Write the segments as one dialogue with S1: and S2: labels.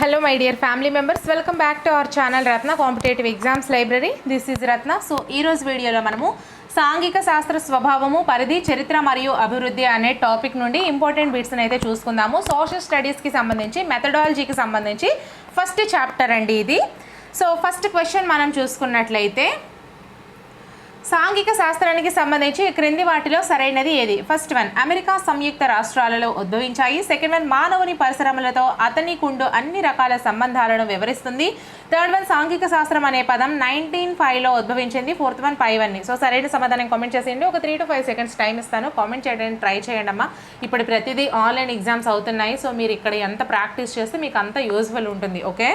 S1: Hello my dear family members welcome back to our channel Ratna competitive exams library this is Ratna so ఈ రోజు వీడియోలో మనము సాంఘిక శాస్త్ర స్వభావము పరిధి చరిత్ర మరియు అభివృద్ధి అనే టాపిక్ నుండి ఇంపార్టెంట్ బిట్స్ని అయితే చూసుకుందాము. సోషల్ స్టడీస్కి సంబంధించి మెథడాలజీకి సంబంధించి ఫస్ట్ చాప్టర్ అండి ఇది. సో ఫస్ట్ క్వశ్చన్ మనం చూసుకున్నట్లయితే సాంఘిక శాస్త్రానికి సంబంధించి క్రింది వాటిలో సరైనది ఏది? ఫస్ట్ వన్ అమెరికా సంయుక్త రాష్ట్రాలలో ఉద్భవించాయి. సెకండ్ వన్ మానవుని పరిశ్రమలతో అతని కుండు అన్ని రకాల సంబంధాలను వివరిస్తుంది. థర్డ్ వన్ సాంఘిక శాస్త్రం అనే పదం నైన్టీన్ ఫైవ్లో ఉద్భవించింది. ఫోర్త్ వన్ ఫైవ్ అన్ని సో సరైన సమాధానం కామెంట్ చేసేయండి. ఒక three two five seconds time ఇస్తాను. కామెంట్ చేయడానికి ట్రై చేయండి అమ్మా ఇప్పుడు ప్రతిదీ ఆన్లైన్ ఎగ్జామ్స్ అవుతున్నాయి. సో మీరు ఇక్కడ ఎంత ప్రాక్టీస్ చేస్తే మీకు అంత యూజ్ఫుల్ ఉంటుంది. Okay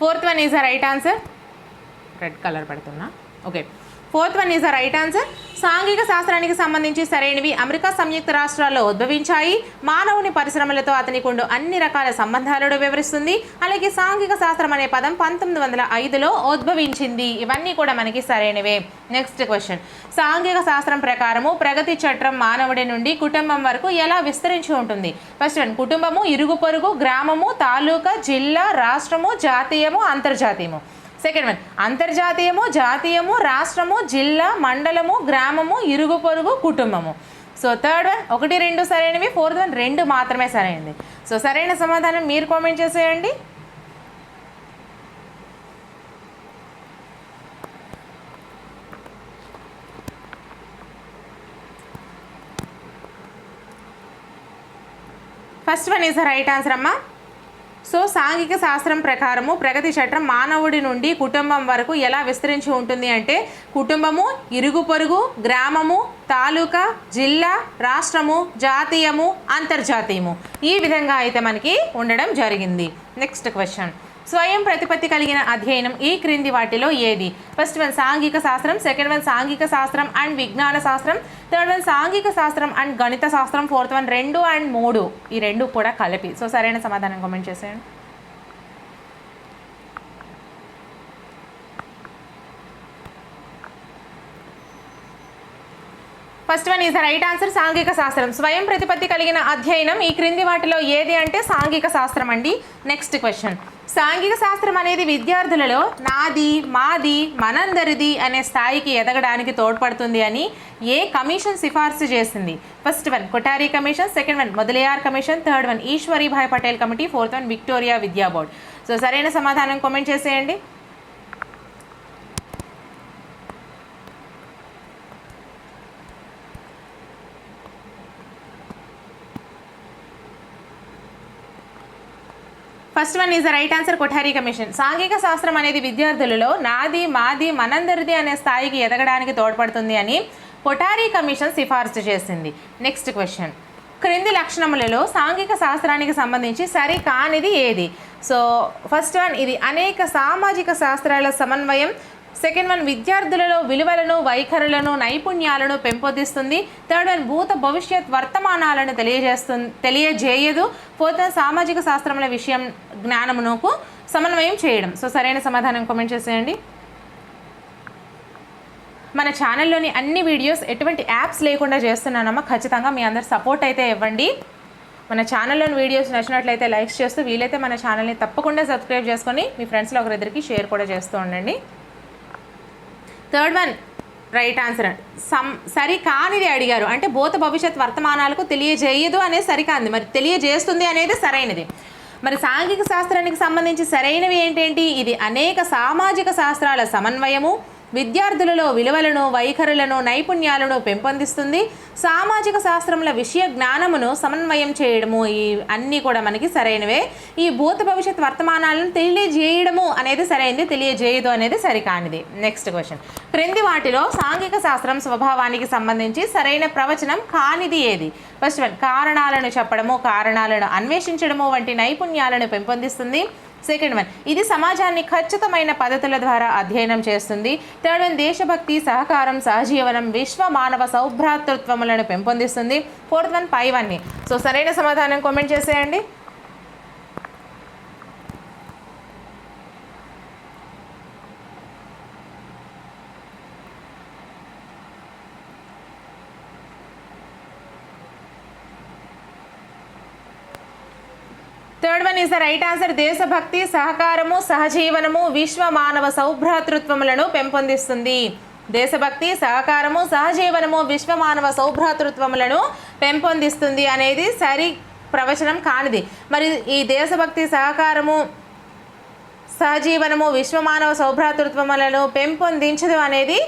S1: fourth one is the right answer? Red colour పెడుతున్నా. Okay. Fourth one is the right answer సాంఘిక శాస్త్రానికి సంబంధించి సరైనవి అమెరికా సంయుక్త రాష్ట్రాల్లో ఉద్భవించాయి. మానవుని పరిశ్రమలతో అతనికి ఉండు అన్ని రకాల సంబంధాలను వివరిస్తుంది. అలాగే సాంఘిక శాస్త్రం అనే పదం పంతొమ్మిది వందల ఐదులో ఉద్భవించింది. ఇవన్నీ కూడా మనకి సరైనవే. నెక్స్ట్ క్వశ్చన్ సాంఘిక శాస్త్రం ప్రకారము ప్రగతి చట్రం మానవుడి నుండి కుటుంబం వరకు ఎలా విస్తరించి ఉంటుంది? ఫస్ట్ వన్ కుటుంబము ఇరుగు పొరుగు గ్రామము తాలూకా జిల్లా రాష్ట్రము జాతీయము అంతర్జాతీయము. సెకండ్ వన్ అంతర్జాతీయము జాతీయము రాష్ట్రము జిల్లా మండలము గ్రామము ఇరుగు పొరుగు కుటుంబము. సో థర్డ్ వన్ ఒకటి రెండు సరైనవి ఫోర్త్ వన్ రెండు మాత్రమే సరైనది. సో సరైన సమాధానం మీరు కామెంట్ చేసేయండి. First one is the right answer అమ్మా. సో సాంఘిక శాస్త్రం ప్రకారము ప్రగతి చట్టం మానవుడి నుండి కుటుంబం వరకు ఎలా విస్తరించి ఉంటుంది అంటే కుటుంబము ఇరుగు పొరుగు గ్రామము తాలూకా జిల్లా రాష్ట్రము జాతీయము అంతర్జాతీయము. ఈ విధంగా అయితే మనకి ఉండడం జరిగింది. నెక్స్ట్ క్వశ్చన్ స్వయం ప్రతిపత్తి కలిగిన అధ్యయనం ఈ క్రింది వాటిలో ఏది? ఫస్ట్ వన్ సాంఘిక శాస్త్రం సెకండ్ వన్ సాంఘిక శాస్త్రం అండ్ విజ్ఞాన శాస్త్రం థర్డ్ వన్ సాంఘిక శాస్త్రం అండ్ గణిత శాస్త్రం ఫోర్త్ వన్ రెండు అండ్ మూడు. ఈ రెండు కూడా కలిపి. సో సరైన సమాధానం కామెంట్ చేసేయండి. First one is the right answer సాంఘిక శాస్త్రం స్వయం ప్రతిపత్తి కలిగిన అధ్యయనం ఈ క్రింది వాటిలో ఏది అంటే సాంఘిక శాస్త్రం అండి నెక్స్ట్ క్వశ్చన్ సాంఘిక శాస్త్రం అనేది విద్యార్థులలో నాది మాది మనందరిది అనే స్థాయికి ఎదగడానికి తోడ్పడుతుంది అని ఏ కమిషన్ సిఫార్సు చేసింది? First one Kothari commission second one Mudaliar commission third one Ishwarbhai Patel committee fourth one Victoria విద్యా బోర్డ్ సో సరైన సమాధానం కామెంట్ చేసేయండి. First one is the right answer Kothari commission సాంఘిక శాస్త్రం అనేది విద్యార్థులలో నాది మాది మనందరిది అనే స్థాయికి ఎదగడానికి తోడ్పడుతుంది అని కొఠారి కమిషన్ సిఫార్సు చేసింది. నెక్స్ట్ క్వశ్చన్ క్రింది లక్షణములలో సాంఘిక శాస్త్రానికి సంబంధించి సరి కానిది ఏది? సో ఫస్ట్ వన్ ఇది అనేక సామాజిక శాస్త్రాల సమన్వయం సెకండ్ వన్ విద్యార్థులలో విలువలను వైఖరులను నైపుణ్యాలను పెంపొందిస్తుంది. థర్డ్ వన్ భూత భవిష్యత్ వర్తమానాలను తెలియజేస్తుంది తెలియజేయదు. ఫోర్త్ వన్ సామాజిక శాస్త్రముల విషయం జ్ఞానమునకు సమన్వయం చేయడం. సో సరైన సమాధానం కామెంట్ చేసేయండి. మన ఛానల్లోని అన్ని వీడియోస్ ఎటువంటి యాప్స్ లేకుండా చేస్తున్నానమ్మా. ఖచ్చితంగా మీ అందరు సపోర్ట్ అయితే ఇవ్వండి. మన ఛానల్లోని వీడియోస్ నచ్చినట్లయితే లైక్స్ చేస్తూ వీలైతే మన ఛానల్ని తప్పకుండా సబ్స్క్రైబ్ చేసుకొని మీ ఫ్రెండ్స్లో ఒకరిద్దరికి షేర్ కూడా చేస్తూ ఉండండి. థర్డ్ వన్ రైట్ ఆన్సర్ సమ్ సరి కానిది అడిగారు. అంటే భూత భవిష్యత్ వర్తమానాలకు తెలియజేయదు అనేది సరికాంది మరి తెలియజేస్తుంది అనేది సరైనది. మరి సాంఘిక శాస్త్రానికి సంబంధించి సరైనవి ఏంటేంటి? ఇది అనేక సామాజిక శాస్త్రాల సమన్వయము విద్యార్థులలో విలువలను వైఖరులను నైపుణ్యాలను పెంపొందిస్తుంది. సామాజిక శాస్త్రముల విషయ జ్ఞానమును సమన్వయం చేయడము ఈ అన్నీ కూడా మనకి సరైనవే. ఈ భూత భవిష్యత్ వర్తమానాలను తెలియజేయడము అనేది సరైనది తెలియజేయదు అనేది సరికానిది. నెక్స్ట్ క్వశ్చన్ క్రింది వాటిలో సాంఘిక శాస్త్రం స్వభావానికి సంబంధించి సరైన ప్రవచనం కానిది ఏది? ఫస్ట్ వన్ కారణాలను చెప్పడము కారణాలను అన్వేషించడము వంటి నైపుణ్యాలను పెంపొందిస్తుంది. సెకండ్ వన్ ఇది సమాజాన్ని ఖచ్చితమైన పద్ధతుల ద్వారా అధ్యయనం చేస్తుంది. థర్డ్ వన్ దేశభక్తి సహకారం సహజీవనం విశ్వ మానవ సౌభ్రాతృత్వములను పెంపొందిస్తుంది. ఫోర్త్ వన్ పై వన్ని. సో సరైన సమాధానం కామెంట్ చేసేయండి third one is the right answer దేశభక్తి సహకారము సహజీవనము విశ్వ మానవ సౌభ్రాతృత్వములను పెంపొందిస్తుంది. దేశభక్తి సహకారము సహజీవనము విశ్వ మానవ సౌభ్రాతృత్వములను పెంపొందిస్తుంది అనేది సరి ప్రవచనం కానిది. మరి ఈ దేశభక్తి సహకారము సహజీవనము విశ్వమానవ సౌభ్రాతృత్వములను పెంపొందించదు అనేది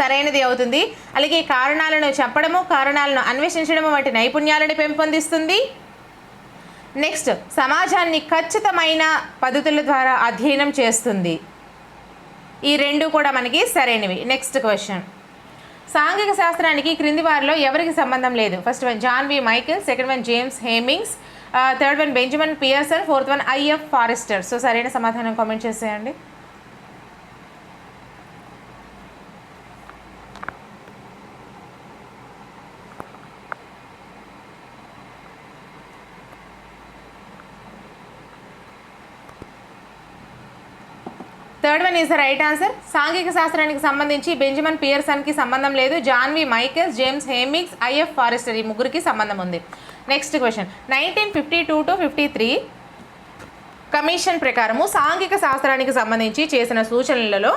S1: సరైనది అవుతుంది. అలాగే కారణాలను చెప్పడము కారణాలను అన్వేషించడము వంటి నైపుణ్యాలను పెంపొందిస్తుంది. నెక్స్ట్ సమాజాన్ని ఖచ్చితమైన పద్ధతుల ద్వారా అధ్యయనం చేస్తుంది. ఈ రెండు కూడా మనకి సరైనవి. Next question. సాంఘిక శాస్త్రానికి క్రింది వారిలో ఎవరికి సంబంధం లేదు? First one John V Michael second one James Hemmings third one Benjamin Pearson fourth one IF Forrester so సరైన సమాధానం కామెంట్ చేసేయండి. Third one is the right answer సాంఘిక శాస్త్రానికి సంబంధించి బెంజమిన్ పియర్సన్కి సంబంధం లేదు. John V Michaels James Hemmings IF Forrester ఈ ముగ్గురికి సంబంధం ఉంది. Next question nineteen fifty two to fifty three commission ప్రకారము సాంఘిక శాస్త్రానికి సంబంధించి చేసిన సూచనలలో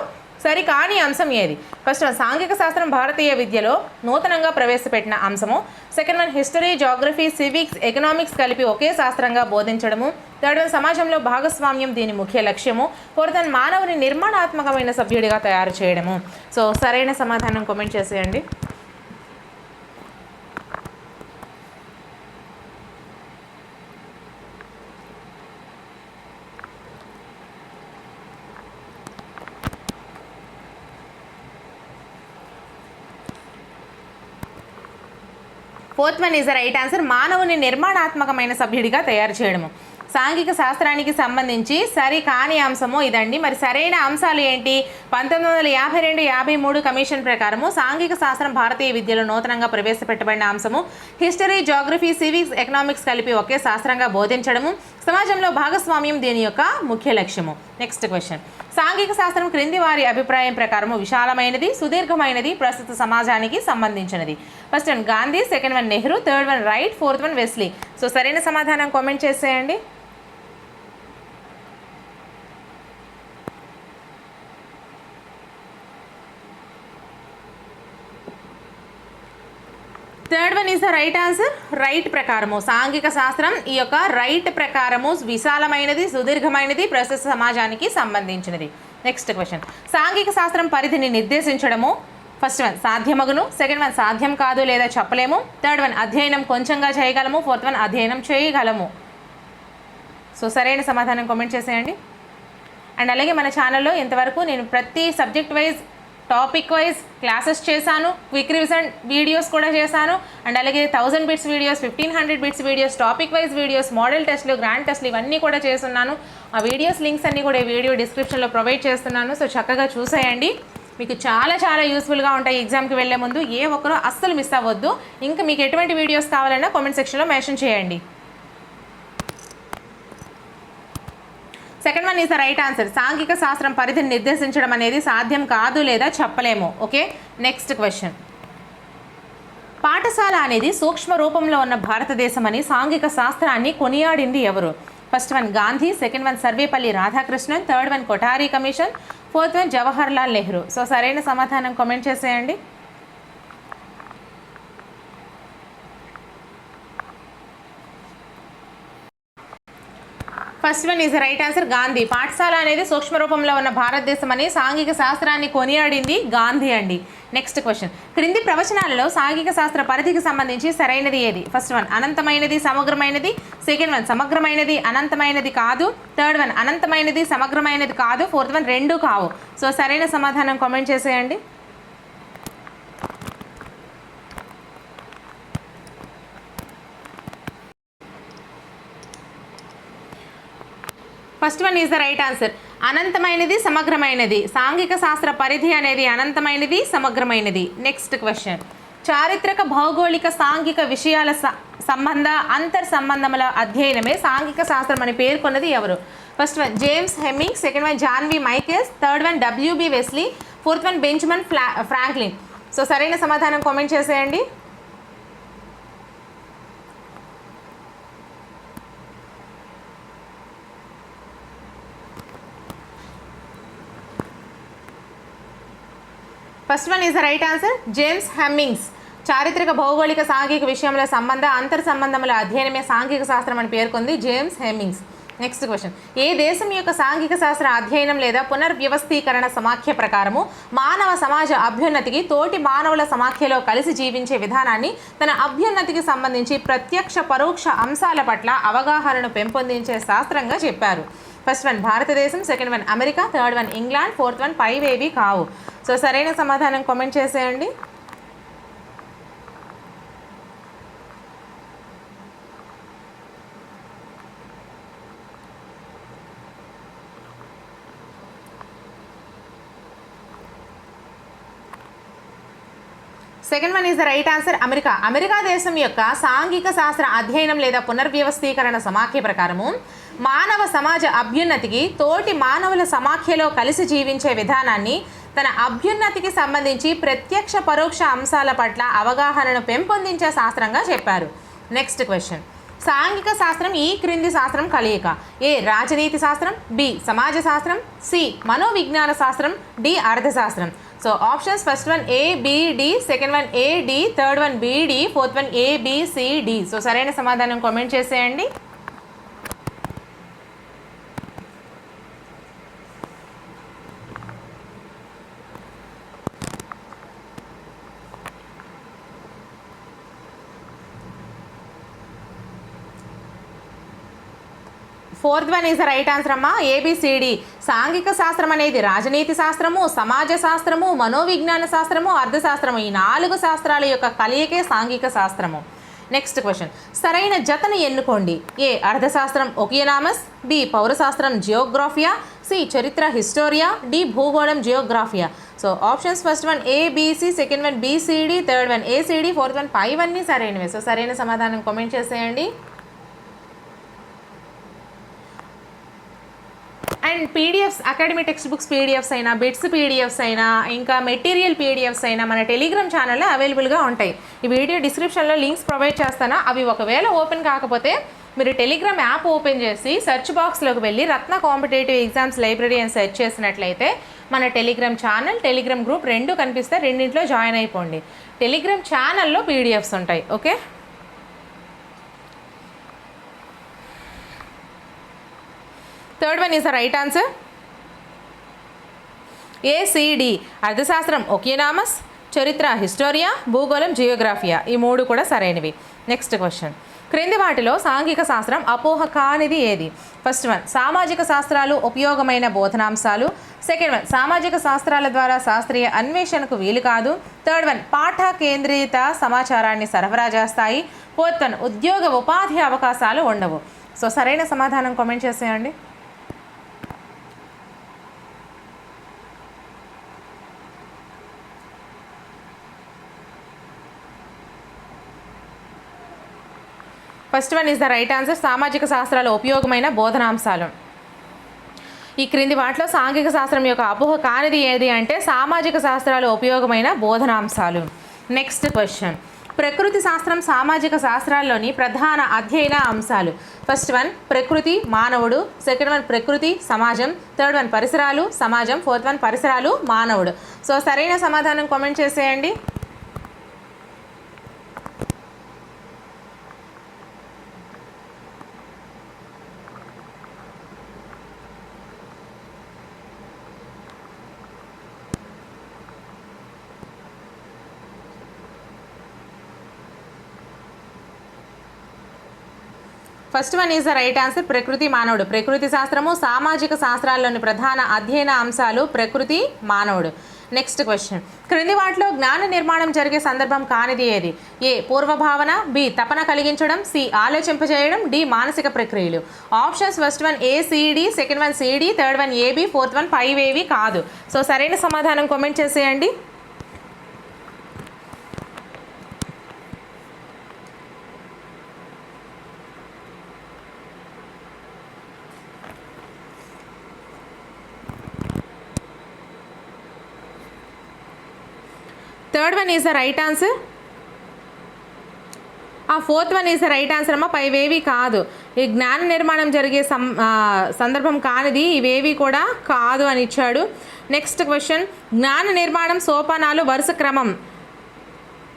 S1: సరికాని అంశం ఏది? ఫస్ట్ వన్ సాంఘిక శాస్త్రం భారతీయ విద్యలో నూతనంగా ప్రవేశపెట్టిన అంశము. Second one history geography civics economics కలిపి ఒకే శాస్త్రంగా బోధించడము. థర్డ్ వన్ సమాజంలో భాగస్వామ్యం దీని ముఖ్య లక్ష్యము. ఫోర్త్ వన్ మానవుని నిర్మాణాత్మకమైన సభ్యుడిగా తయారు చేయడము. సో సరైన సమాధానం కామెంట్ చేసేయండి. Fourth one is the right answer. మానవుని నిర్మాణాత్మకమైన సభ్యుడిగా తయారు చేయడము. సాంఘిక శాస్త్రానికి సంబంధించి సరి కాని అంశము ఇదండి. మరి సరైన అంశాలు ఏంటి? పంతొమ్మిది వందల యాభై రెండు యాభై మూడు కమిషన్ ప్రకారము సాంఘిక శాస్త్రం భారతీయ విద్యలో నూతనంగా ప్రవేశపెట్టబడిన అంశము. హిస్టరీ జాగ్రఫీ సివిక్స్ ఎకనామిక్స్ కలిపి ఒకే శాస్త్రంగా బోధించడము. సమాజంలో భాగస్వామ్యం దీని యొక్క ముఖ్య లక్ష్యము? నెక్స్ట్ క్వశ్చన్ సాంఘిక శాస్త్రం క్రింది వారి అభిప్రాయం ప్రకారము విశాలమైనది సుదీర్ఘమైనది ప్రస్తుత సమాజానికి సంబంధించినది. First one Gandhi second one Nehru third one Wright fourth one Wesley so సరైన సమాధానం కామెంట్ చేసేయండి. Is the right answer Wright ప్రకారము. సాంఘిక శాస్త్రం ఈ యొక్క రైట్ ప్రకారము విశాలమైనది సుదీర్ఘమైనది ప్రస్తుత సమాజానికి సంబంధించినది. నెక్స్ట్ క్వశ్చన్ సాంఘిక శాస్త్రం పరిధిని నిర్దేశించడము. ఫస్ట్ వన్ సాధ్యమగును. సెకండ్ వన్ సాధ్యం కాదు లేదా చెప్పలేము. థర్డ్ వన్ అధ్యయనం కొంచెంగా చేయగలము. ఫోర్త్ వన్ అధ్యయనం చేయగలము. సో సరైన సమాధానం కామెంట్ చేసేయండి. అండ్ అలాగే మన ఛానల్లో ఇంతవరకు నేను ప్రతి subject wise topic wise classes చేశాను క్విక్ రివిజన్ వీడియోస్ కూడా చేశాను. అండ్ అలాగే thousand bits videos fifteen hundred bits videos topic wise videos model టెస్ట్లు గ్రాండ్ టెస్ట్లు ఇవన్నీ కూడా చేస్తున్నాను. ఆ వీడియోస్ లింక్స్ అన్నీ కూడా ఈ వీడియో డిస్క్రిప్షన్లో ప్రొవైడ్ చేస్తున్నాను. సో చక్కగా చూసేయండి. మీకు చాలా చాలా యూస్ఫుల్గా ఉంటాయి ఎగ్జామ్కి వెళ్ళే ముందు. ఏ ఒక్కరూ అస్సలు మిస్ అవ్వద్దు. ఇంకా మీకు ఎటువంటి వీడియోస్ కావాలన్నా కామెంట్ సెక్షన్లో మెన్షన్ చేయండి. Second one is the right answer సాంఘిక శాస్త్రం పరిధిని నిర్దేశించడం అనేది సాధ్యం కాదు లేదా చెప్పలేము. ఓకే నెక్స్ట్ క్వశ్చన్ పాఠశాల అనేది సూక్ష్మ రూపంలో ఉన్న భారతదేశం అని సాంఘిక శాస్త్రాన్ని కొనియాడింది ఎవరు? First one Gandhi second one Sarvepalli Radhakrishnan third one Kothari commission fourth one Jawahar Lal Nehru so సరైన సమాధానం కామెంట్ చేసేయండి. First one is right answer Gandhi పాఠశాల అనేది సూక్ష్మ రూపంలో ఉన్న భారతదేశం అని సాంఘిక శాస్త్రాన్ని కొనియాడింది గాంధీ అండి. నెక్స్ట్ క్వశ్చన్ క్రింది ప్రవచనాలలో సాంఘిక శాస్త్ర పరిధికి సంబంధించి సరైనది ఏది? ఫస్ట్ వన్ అనంతమైనది సమగ్రమైనది. సెకండ్ వన్ సమగ్రమైనది అనంతమైనది కాదు. థర్డ్ వన్ అనంతమైనది సమగ్రమైనది కాదు. ఫోర్త్ వన్ రెండు కావు. సో సరైన సమాధానం కామెంట్ చేసేయండి. First one is the right answer. అనంతమైనది సమగ్రమైనది. సాంఘిక శాస్త్ర పరిధి అనేది అనంతమైనది సమగ్రమైనది. నెక్స్ట్ క్వశ్చన్ చారిత్రక భౌగోళిక సాంఘిక విషయాల స- సంబంధ అంతర్ సంబంధముల అధ్యయనమే సాంఘిక శాస్త్రం అని పేర్కొన్నది ఎవరు? First one James Hemming second one John V Michaels third one WB Wesley fourth one Benjamin ఫ్లా Franklin so సరైన సమాధానం కామెంట్ చేసేయండి. First one is the right answer James Hemmings చారిత్రక భౌగోళిక సాంఘిక విషయంలో సంబంధ అంతర్ సంబంధముల అధ్యయనమే సాంఘిక శాస్త్రం అని పేర్కొంది జేమ్స్ హెమ్మింగ్స్ నెక్స్ట్ క్వశ్చన్ ఏ దేశం యొక్క సాంఘిక శాస్త్ర అధ్యయనం లేదా పునర్వ్యవస్థీకరణ సమాఖ్య ప్రకారము మానవ సమాజ అభ్యున్నతికి తోటి మానవుల సమాఖ్యలో కలిసి జీవించే విధానాన్ని తన అభ్యున్నతికి సంబంధించి ప్రత్యక్ష పరోక్ష అంశాల పట్ల అవగాహనను పెంపొందించే శాస్త్రంగా చెప్పారు. ఫస్ట్ వన్ భారతదేశం. Second one America. Third one England fourth one పైవేవి కావు. సో సరైన సమాధానం కామెంట్ చేసేయండి. Second one is the right answer America. America దేశం యొక్క సాంఘిక శాస్త్ర అధ్యయనం లేదా పునర్వ్యవస్థీకరణ సమాఖ్య ప్రకారము మానవ సమాజ అభ్యున్నతికి తోటి మానవుల సమాఖ్యలో కలిసి జీవించే విధానాన్ని తన అభ్యున్నతికి సంబంధించి ప్రత్యక్ష పరోక్ష అంశాల పట్ల అవగాహనను పెంపొందించే శాస్త్రంగా చెప్పారు. నెక్స్ట్ క్వశ్చన్ సాంఘిక శాస్త్రం ఈ క్రింది శాస్త్రం కలయిక. ఏ రాజనీతి శాస్త్రం బి సమాజ శాస్త్రం సి మనోవిజ్ఞాన శాస్త్రం డి అర్థశాస్త్రం. So options first one A BD second one A D third one BD fourth one A D so సరైన సమాధానం కామెంట్ చేసేయండి. Fourth one is the right answer అమ్మా. ఏబిసిడి సాంఘిక శాస్త్రం అనేది రాజనీతి శాస్త్రము సమాజ శాస్త్రము మనోవిజ్ఞాన శాస్త్రము అర్థశాస్త్రము. ఈ నాలుగు శాస్త్రాల యొక్క కలయికే సాంఘిక శాస్త్రము. నెక్స్ట్ క్వశ్చన్ సరైన జతను ఎన్నుకోండి. ఏ. అర్థశాస్త్రం ఒకియనామస్. బి. పౌరశాస్త్రం జియోగ్రాఫియా. సి. చరిత్ర హిస్టోరియా. డి. భూగోళం జియోగ్రాఫియా. So options first one ABC second one BCD third one ACD fourth one five అన్నీ సరైనవి. సో సరైన సమాధానం కామెంట్ చేసేయండి. And PDFs academy text books PDFs అయినా బిట్స్ పీడిఎఫ్స్ అయినా ఇంకా మెటీరియల్ పీడిఎఫ్స్ అయినా మన టెలిగ్రామ్ ఛానల్లో అవైలబుల్గా ఉంటాయి. ఈ వీడియో డిస్క్రిప్షన్లో లింక్స్ ప్రొవైడ్ చేస్తాను. అవి ఒకవేళ ఓపెన్ కాకపోతే మీరు టెలిగ్రామ్ యాప్ ఓపెన్ చేసి సెర్చ్ బాక్స్లోకి వెళ్ళి రత్న కాంపిటేటివ్ ఎగ్జామ్స్ లైబ్రరీ అని సెర్చ్ చేసినట్లయితే మన టెలిగ్రామ్ ఛానల్ టెలిగ్రామ్ గ్రూప్ రెండు కనిపిస్తే రెండింటిలో జాయిన్ అయిపోండి. టెలిగ్రామ్ ఛానల్లో పీడిఎఫ్స్ ఉంటాయి. Okay third one is the right answer ACD అర్థశాస్త్రం. ఒకేనామస్ చరిత్ర హిస్టోరియా భూగోళం జియోగ్రాఫియా. ఈ మూడు కూడా సరైనవి. నెక్స్ట్ క్వశ్చన్ క్రింది వాటిలో సాంఘిక శాస్త్రం అపోహ కానిది ఏది? ఫస్ట్ వన్ సామాజిక శాస్త్రాలు ఉపయోగమైన బోధనాంశాలు. సెకండ్ వన్ సామాజిక శాస్త్రాల ద్వారా శాస్త్రీయ అన్వేషణకు వీలు కాదు. థర్డ్ వన్ పాఠ కేంద్రీత సమాచారాన్ని సరఫరా చేస్తాయి. ఫోర్త్ వన్ ఉద్యోగ ఉపాధి అవకాశాలు ఉండవు. సో సరైన సమాధానం కామెంట్ చేసేయండి. First one is the right answer. సామాజిక శాస్త్రాల ఉపయోగమైన బోధనాంశాలు. ఈ క్రింది వాటిలో సాంఘిక శాస్త్రం యొక్క అపోహ కానిది ఏది అంటే సామాజిక శాస్త్రాలు ఉపయోగమైన బోధనాంశాలు. నెక్స్ట్ క్వశ్చన్ ప్రకృతి శాస్త్రం సామాజిక శాస్త్రాల్లోని ప్రధాన అధ్యయన అంశాలు. ఫస్ట్ వన్ ప్రకృతి మానవుడు. సెకండ్ వన్ ప్రకృతి సమాజం. థర్డ్ వన్ పరిసరాలు సమాజం. ఫోర్త్ వన్ పరిసరాలు మానవుడు. సో సరైన సమాధానం కామెంట్ చేసేయండి. First one is the right answer ప్రకృతి మానవుడు ప్రకృతి శాస్త్రము సామాజిక శాస్త్రాల్లోని ప్రధాన అధ్యయన అంశాలు ప్రకృతి మానవుడు నెక్స్ట్ క్వశ్చన్ క్రింది వాటిలో జ్ఞాన నిర్మాణం జరిగే సందర్భం కానిది ఏది ఏ పూర్వభావన బి తపన కలిగించడం సి ఆలోచింపజేయడం డి మానసిక ప్రక్రియలు options first one A second one CD third one AB fourth one five ఏవి కాదు. సో సరైన సమాధానం కామెంట్ చేసేయండి. Third one is the right answer ఆ fourth one is the right answer అమ్మ. పైవేవి కాదు. ఈ జ్ఞాన నిర్మాణం జరిగే సం సందర్భం కానిది ఇవేవి కూడా కాదు అని ఇచ్చాడు. నెక్స్ట్ క్వశ్చన్ జ్ఞాన నిర్మాణం సోపానాలు వరుస క్రమం.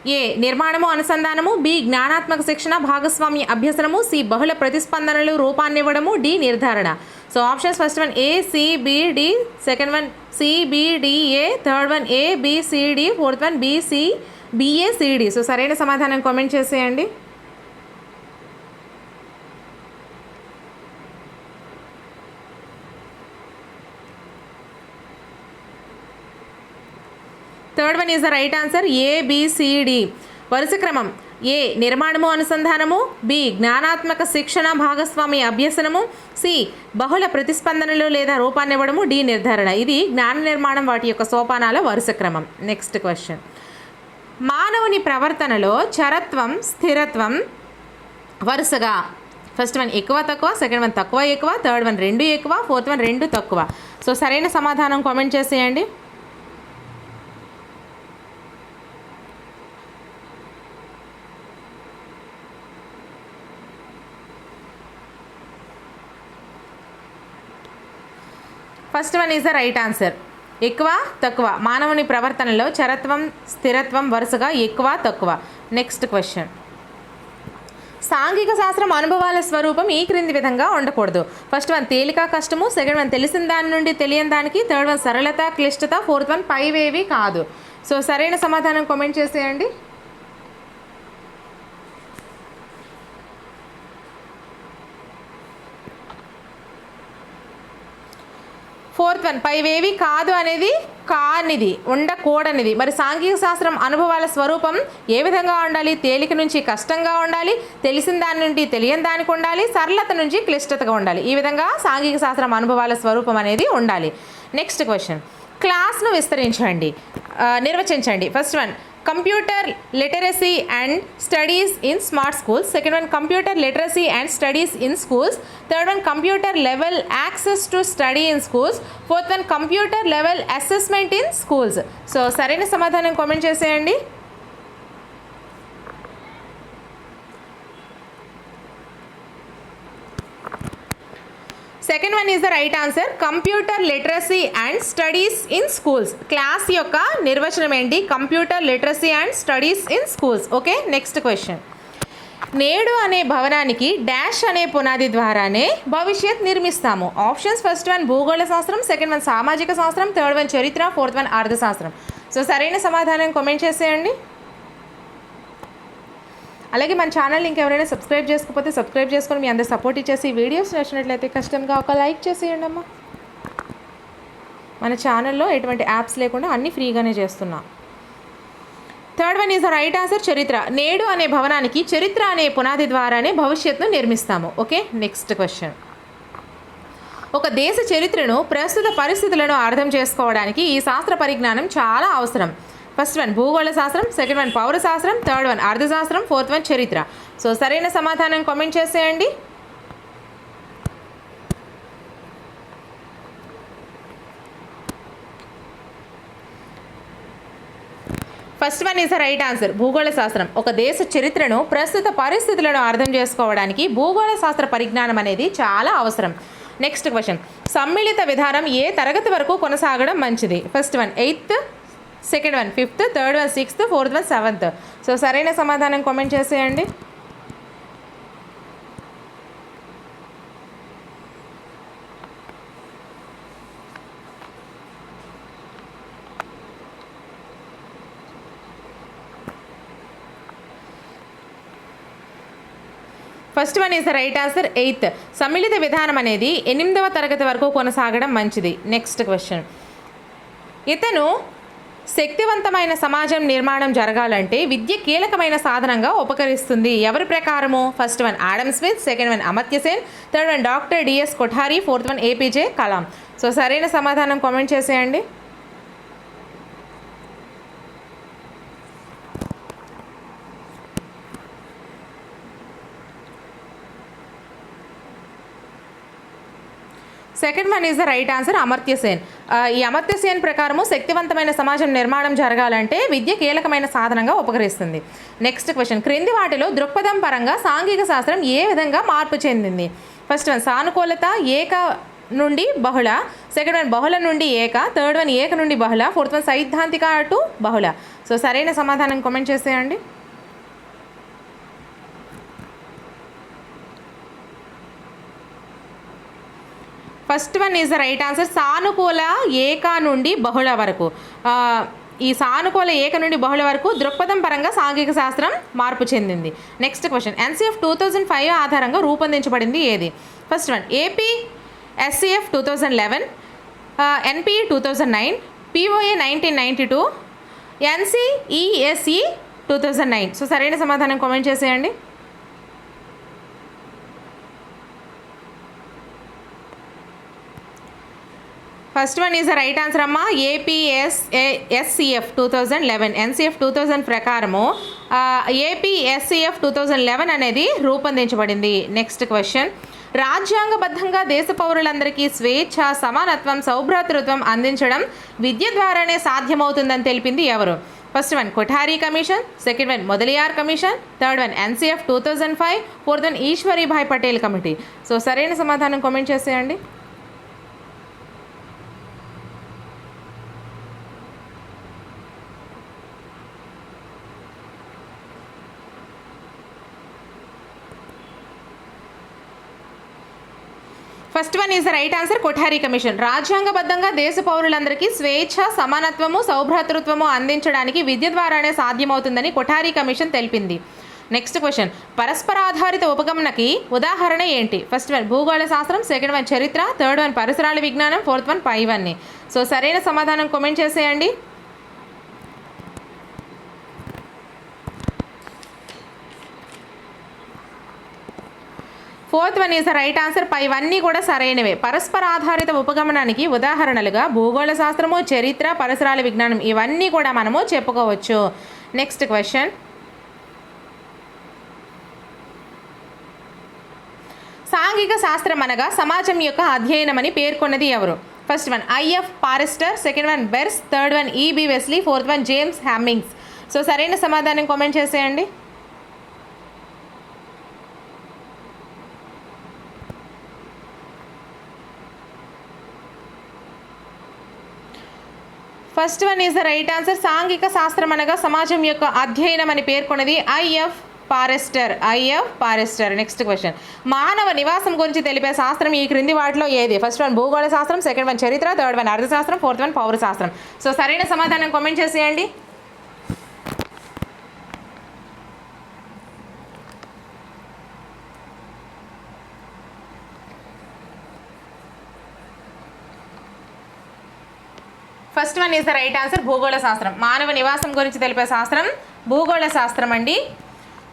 S1: ఏ నిర్మాణము అనుసంధానము బి జ్ఞానాత్మక శిక్షణ భాగస్వామ్య అభ్యసనము సి బహుళ ప్రతిస్పందనలు రూపాన్నివ్వడము డి నిర్ధారణ. So options first one A C B D second one C B D A third one A B C D fourth one B C BA CD so సరైన సమాధానం కామెంట్ చేసేయండి. Third one is the right answer ABCD వరుస క్రమం. ఏ నిర్మాణము అనుసంధానము. B జ్ఞానాత్మక శిక్షణ భాగస్వామి అభ్యసనము. C బహుళ ప్రతిస్పందనలు లేదా రూపాన్నివ్వడము డి నిర్ధారణ. ఇది జ్ఞాన నిర్మాణం వాటి యొక్క సోపానాల వరుస క్రమం. నెక్స్ట్ క్వశ్చన్ మానవుని ప్రవర్తనలో చరత్వం స్థిరత్వం వరుసగా. ఫస్ట్ వన్ ఎక్కువ తక్కువ. సెకండ్ వన్ తక్కువ ఎక్కువ. థర్డ్ వన్ రెండు ఎక్కువ. ఫోర్త్ వన్ రెండు తక్కువ. సో సరైన సమాధానం కామెంట్ చేసేయండి. First one is the right answer ఎక్కువ తక్కువ. మానవుని ప్రవర్తనలో చరత్వం స్థిరత్వం వరుసగా ఎక్కువ తక్కువ. నెక్స్ట్ క్వశ్చన్ సాంఘిక శాస్త్రం అనుభవాల స్వరూపం ఈ క్రింది విధంగా ఉండకూడదు. ఫస్ట్ వన్ తేలిక కష్టము. సెకండ్ వన్ తెలిసిన దాని నుండి తెలియని దానికి. థర్డ్ వన్ సరళత క్లిష్టత. ఫోర్త్ వన్ పైవేవి కాదు. సో సరైన సమాధానం కామెంట్ చేసేయండి. ఫోర్త్ వన్ పైవేవి కాదు అనేది కానిది ఉండకూడనిది. మరి సాంఘిక శాస్త్రం అనుభవాల స్వరూపం ఏ విధంగా ఉండాలి? తేలిక నుంచి కష్టంగా ఉండాలి? తెలిసిన దాని నుండి తెలియని దానికి ఉండాలి? సరళత నుంచి క్లిష్టతగా ఉండాలి? ఈ విధంగా సాంఘిక శాస్త్రం అనుభవాల స్వరూపం అనేది ఉండాలి. నెక్స్ట్ క్వశ్చన్ క్లాస్ను విస్తరించండి. నిర్వచించండి. First one computer literacy and studies in smart schools. Second one computer literacy and studies in schools. Third one computer level access to study in schools. Fourth one computer level assessment in schools. So సరైన సమాధానం comment చేసేయండి. Second one is the right answer computer literacy and studies in schools class యొక్క నిర్వచనం ఏంటి? Computer literacy and studies in schools okay next question నేడు అనే భవనానికి dash అనే పునాది ద్వారానే భవిష్యత్ నిర్మిస్తాము. ఆప్షన్స్ ఫస్ట్ వన్ భూగోళ శాస్త్రం. సెకండ్ వన్ సామాజిక శాస్త్రం. థర్డ్ వన్ చరిత్ర. ఫోర్త్ వన్ అర్థశాస్త్రం. సో సరైన సమాధానం కామెంట్ చేసేయండి. అలాగే మన ఛానల్ ఇంకెవరైనా సబ్స్క్రైబ్ చేసుకోకపోతే సబ్స్క్రైబ్ చేసుకొని మీ అందరు సపోర్ట్ ఇచ్చేసి వీడియోస్ నచ్చినట్లయితే కష్టంగా ఒక లైక్ చేసేయండి అమ్మా. మన ఛానల్లో ఎటువంటి యాప్స్ లేకుండా అన్నీ ఫ్రీగానే చేస్తున్నాం. Third one is the right answer చరిత్ర. నేడు అనే భవనానికి చరిత్ర అనే పునాది ద్వారానే భవిష్యత్తును నిర్మిస్తాము. Okay next question. ఒక దేశ చరిత్రను ప్రస్తుత పరిస్థితులను అర్థం చేసుకోవడానికి ఈ శాస్త్ర పరిజ్ఞానం చాలా అవసరం. ఫస్ట్ వన్ భూగోళ శాస్త్రం. సెకండ్ వన్ పౌర శాస్త్రం. థర్డ్ వన్ అర్థశాస్త్రం ఫోర్త్ వన్ చరిత్ర. సో సరైన సమాధానం కామెంట్ చేసేయండి. First one is the right answer భూగోళ శాస్త్రం. ఒక దేశ చరిత్రను ప్రస్తుత పరిస్థితులను అర్థం చేసుకోవడానికి భూగోళ శాస్త్ర పరిజ్ఞానం అనేది చాలా అవసరం. నెక్స్ట్ క్వశ్చన్ సమ్మిళిత విధానం ఏ తరగతి వరకు కొనసాగడం మంచిది? First one eighth second one fifth third one sixth fourth one seventh so సరైన సమాధానం కామెంట్ చేసేయండి. First one is the right answer eighth సమ్మిళిత విధానం అనేది ఎనిమిదవ తరగతి వరకు కొనసాగడం మంచిది. నెక్స్ట్ క్వశ్చన్ ఇతను శక్తివంతమైన సమాజం నిర్మాణం జరగాలంటే విద్య కీలకమైన సాధనంగా ఉపకరిస్తుంది. ఎవరి ప్రకారము? First one Adam Smith second one Amartya Sen third one doctor DS Kothari fourth one APJ Kalam so సరైన సమాధానం కామెంట్ చేసేయండి. Second one is the right answer Amartya Sen ఈ అమర్త్యసేన్ ప్రకారము శక్తివంతమైన సమాజం నిర్మాణం జరగాలంటే విద్య కీలకమైన సాధనంగా ఉపకరిస్తుంది. నెక్స్ట్ క్వశ్చన్ క్రింది వాటిలో దృక్పథం పరంగా సాంఘిక శాస్త్రం ఏ విధంగా మార్పు చెందింది? ఫస్ట్ వన్ సానుకూలత ఏక నుండి బహుళ. సెకండ్ వన్ బహుళ నుండి ఏక. థర్డ్ వన్ ఏక నుండి బహుళ. ఫోర్త్ వన్ సైద్ధాంతిక టు బహుళ. సో సరైన సమాధానం కామెంట్ చేసేయండి. First one is the right answer. సానుకూల ఏక నుండి బహుళ వరకు. ఈ సానుకూల ఏక నుండి బహుళ వరకు దృక్పథం పరంగా సాంఘిక శాస్త్రం మార్పు చెందింది. Next question NCF two thousand five ఆధారంగా రూపొందించబడింది ఏది? First one AP SCF two thousand eleven NP two thousand nine POA nineteen ninety two NCESE two thousand nine so సరైన సమాధానం కామెంట్ చేసేయండి. First one is the right answer అమ్మా APS SCF two thousand eleven NCF two thousand ప్రకారము APSCF two thousand eleven అనేది రూపొందించబడింది. Next question రాజ్యాంగబద్ధంగా దేశ పౌరులందరికీ స్వేచ్ఛ సమానత్వం సౌభ్రాతృత్వం అందించడం విద్య ద్వారానే సాధ్యమవుతుందని తెలిపింది ఎవరు? First one Kothari commission. Second one Mudaliar commission. Third one NCF two thousand five fourth one Ishwaribhai Patel committee. So సరైన సమాధానం కామెంట్ చేసేయండి. First one is the right answer Kothari commission. రాజ్యాంగబద్ధంగా దేశ పౌరులందరికీ స్వేచ్ఛ సమానత్వము సౌభ్రాతృత్వము అందించడానికి విద్య ద్వారానే సాధ్యమవుతుందని కొఠారీ కమిషన్ తెలిపింది. Next question. పరస్పరాధారిత ఉపగమనకి ఉదాహరణ ఏంటి? ఫస్ట్ వన్ భూగోళ శాస్త్రం సెకండ్ వన్ చరిత్ర థర్డ్ వన్ పరిసరాల విజ్ఞానం ఫోర్త్ వన్ పైవన్నీ. సో సరైన సమాధానం కామెంట్ చేసేయండి. Fourth one is the right answer. పైవన్నీ కూడా సరైనవే. పరస్పర ఆధారిత ఉపగమనానికి ఉదాహరణలుగా భూగోళ శాస్త్రము చరిత్ర పరిసరాల విజ్ఞానం ఇవన్నీ కూడా మనము చెప్పుకోవచ్చు. నెక్స్ట్ క్వశ్చన్ సాంఘిక శాస్త్రం అనగా సమాజం యొక్క అధ్యయనమని పేర్కొన్నది ఎవరు? First one IF Forrester second one bears third one EB Wesley fourth one James Hemmings so సరైన సమాధానం కామెంట్ చేసేయండి. First one is the right answer. సాంఘిక శాస్త్రం అనగా సమాజం యొక్క అధ్యయనం అని పేర్కొన్నది IF Forrester IF Forrester next question మానవ నివాసం గురించి తెలిపే శాస్త్రం ఈ క్రింది వాటిలో ఏది? ఫస్ట్ వన్ భూగోళ శాస్త్రం సెకండ్ వన్ చరిత్ర థర్డ్ వన్ అర్థశాస్త్రం ఫోర్త్ వన్ పౌర శాస్త్రం సో సరైన సమాధానం కామెంట్ చేసేయండి. First one is the right answer భూగోళ శాస్త్రం మానవ నివాసం గురించి తెలిపే శాస్త్రం భూగోళ శాస్త్రం అండి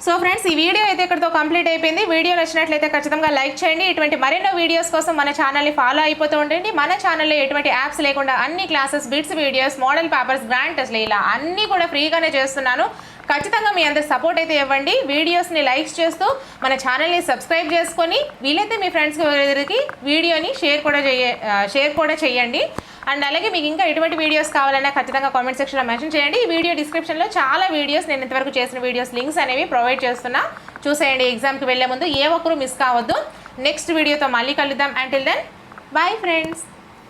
S1: సో ఫ్రెండ్స్ ఈ వీడియో అయితే ఇక్కడితో కంప్లీట్ అయిపోయింది. వీడియో నచ్చినట్లయితే ఖచ్చితంగా లైక్ చేయండి. ఇటువంటి మరెన్నో వీడియోస్ కోసం మన ఛానల్ని ఫాలో అయిపోతూ ఉండండి. మన ఛానల్లో ఎటువంటి యాప్స్ లేకుండా అన్ని classes bits videos model papers grand టెస్ట్లు ఇలా అన్నీ కూడా ఫ్రీగానే చేస్తున్నాను. ఖచ్చితంగా మీ అందరి సపోర్ట్ అయితే ఇవ్వండి. వీడియోస్ని లైక్స్ చేస్తూ మన ఛానల్ని సబ్స్క్రైబ్ చేసుకొని వీలైతే మీ ఫ్రెండ్స్కి వీడియోని షేర్ కూడా చేయ షేర్ కూడా చేయండి. అండ్ అలాగే మీకు ఇంకా ఎటువంటి వీడియోస్ కావాలన్నా ఖచ్చితంగా కామెంట్ సెక్షన్లో మెన్షన్ చేయండి. ఈ వీడియో డిస్క్రిప్షన్లో చాలా వీడియోస్ నేను ఇంతవరకు చేసిన వీడియోస్ లింక్స్ అనేవి ప్రొవైడ్ చేస్తున్నా. చూసేయండి ఎగ్జామ్కి వెళ్ళే ముందు ఏ ఒక్కరు మిస్ కావద్దు. నెక్స్ట్ వీడియోతో మళ్ళీ కలుద్దాం. Until then bye friends